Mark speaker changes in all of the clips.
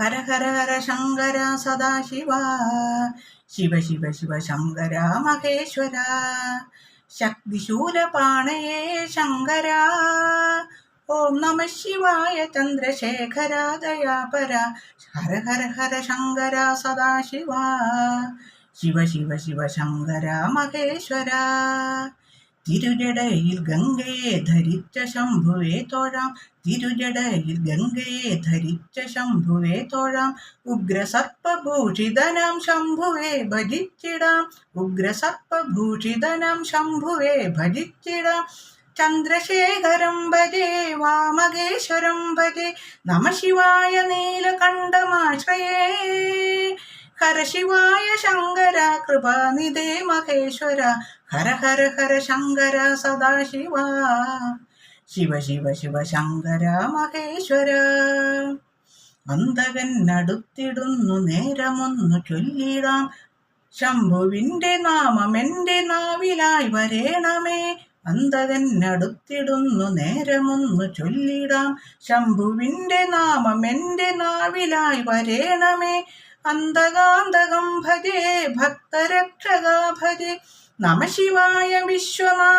Speaker 1: ഹര ഹര ഹര ശങ്കര സദാശിവ. ശിവ ശിവ ശിവ ശങ്കര മഹേശ്വര. ശക്തിശൂലപാണയേ ശങ്കര. ഓം നമ ശിവായ ചന്ദ്രശേഖര ദയാപര ഹര ഹര ഹര ശങ്കര സദാശിവ. ശിവ ശിവ ശിവ ശങ്കര മഹേശ്വര. തിരുജടയിൽ ഗംഗയെ ധരിച്ച ശംഭുവേ തോഴാം. തിരുജടയിൽ ഗംഗയെ ധരിച്ച ശംഭുവേ തോഴാം. ഉഗ്രസർപ്പഭൂഷിതനാം ശംഭുവേ ഭജിച്ചിടാം. ഉഗ്രസർപ്പഭൂഷിതനാം ശംഭുവേ ഭജിച്ചിടാം. ചന്ദ്രശേഖരം ഭജേ വാമകേശ്വരം ഭജേ നമ ശിവായ നീലകണ്ഠമാശ്രയേ. ഹരശിവായ ശങ്കര കൃപാനിധേ മഹേശ്വര ഹര ഹര ഹര ശങ്കര സദാശിവ. ശിവ ശിവ ശിവ ശങ്കര മഹേശ്വര. അന്തകൻ അടുത്തിടുന്നു നേരമൊന്നു ചൊല്ലിടാം. ശംഭുവിന്റെ നാമം എന്റെ നാവിലായി വരേണമേ. അന്തകൻ അടുത്തിടുന്നു നേരമൊന്നു ചൊല്ലിടാം. ശംഭുവിന്റെ നാമം എന്റെ നാവിലായി വരേണമേ. അന്തകാന്തകം ഭജേ ഭക്തരക്ഷകാ ഭജേ. നമ ശിവായ വിശ്വനാഥമാശ്രയേ.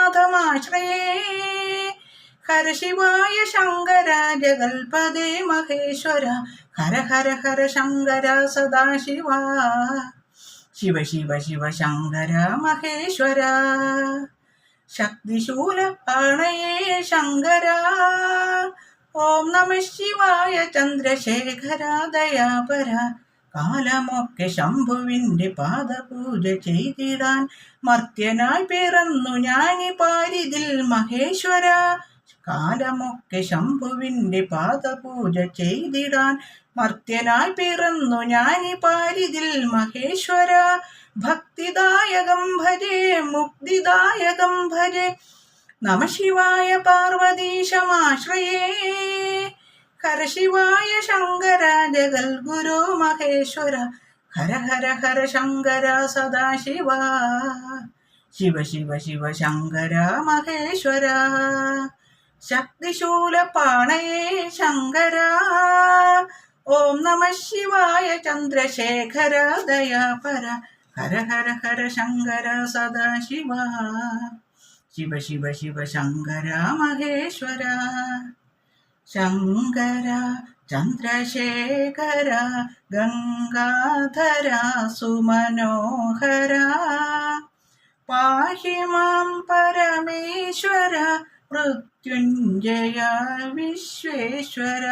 Speaker 1: ഹരശിവായ ശങ്കര ജഗൽപദേ മഹേശ്വര. ഹര ഹര ഹര ശങ്കര സദാശിവ ശിവ. ശിവ ശിവ ശങ്കര മഹേശ്വര. ശക്തിശൂല പാണയേ ശങ്കര. ഓം നമ ശിവായ ചന്ദ്രശേഖര ദയാപര കാലമൊക്കെ ശംഭുവിന്റെ പാദപൂജ ചെയ്തിടാൻ മർത്യനായി പിറന്നു ഞാനി പാരിതിൽ മഹേശ്വര. കാലമൊക്കെ ശംഭുവിന്റെ പാദപൂജ ചെയ്തിടാൻ മർത്യനായി പിറന്നു ഞാനി പാരിതിൽ മഹേശ്വര. ഭക്തിദായകം ഭജേ മുക്തിദായകം ഭജേ. നമ ശിവായ പാർവതീശമാശ്രയേ. ഹരശിവായ ശങ്കര ജഗൽഗുരു മഹേശ്വര. ഹര ഹര ഹര ശങ്കര സദാശിവ ശിവ. ശിവ ശിവ ശങ്കര മഹേശ്വര. ശക്തിശൂല പാണയേ ശങ്കര. ഓം നമ ശിവായ ചന്ദ്രശേഖര ദയാപര. ഹര ഹര ഹര ശങ്കര സദാശിവ ശിവ ശിവ ശിവ ശങ്കര മഹേശ്വര. ശങ്കര ചന്ദ്രശേഖര ഗംഗാധര സുമനോഹര. പാഹി മാം പരമേശ്വര മൃത്യുഞ്ജയ വിശ്വേശ്വര.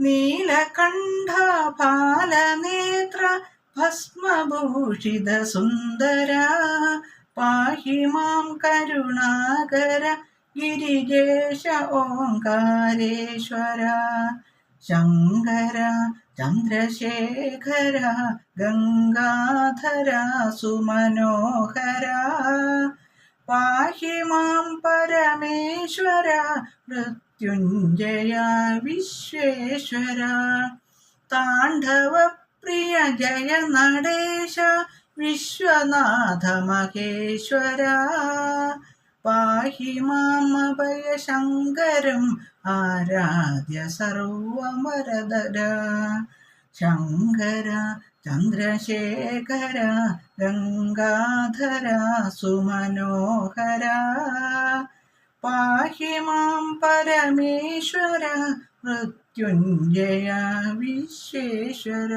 Speaker 1: നീലകണ്ഠ പാലനേത്ര ഭസ്മഭൂഷിത സുന്ദര. പാഹി മാം കരുണാകര ഗിരിജേശ ഓംകാരേശ്വര ശങ്കര ചന്ദ്രശേഖര ഗംഗാധര സുമനോഹര പാഹി മാം പരമേശ്വര മൃത്യുഞ്ജയ വിശ്വേശ്വര താണ്ഡവ പ്രിയ ജയ നടേശ വിശ്വനാഥ മഹേശ്വര പാഹി മാമഭയശങ്കരം ആരാധ്യ സർവമരദര ശങ്കര ചന്ദ്രശേഖര ഗംഗാധര സുമനോഹര. പാഹി മാം പരമേശ്വര മൃത്യുഞ്ജയ വിശ്വേശ്വര.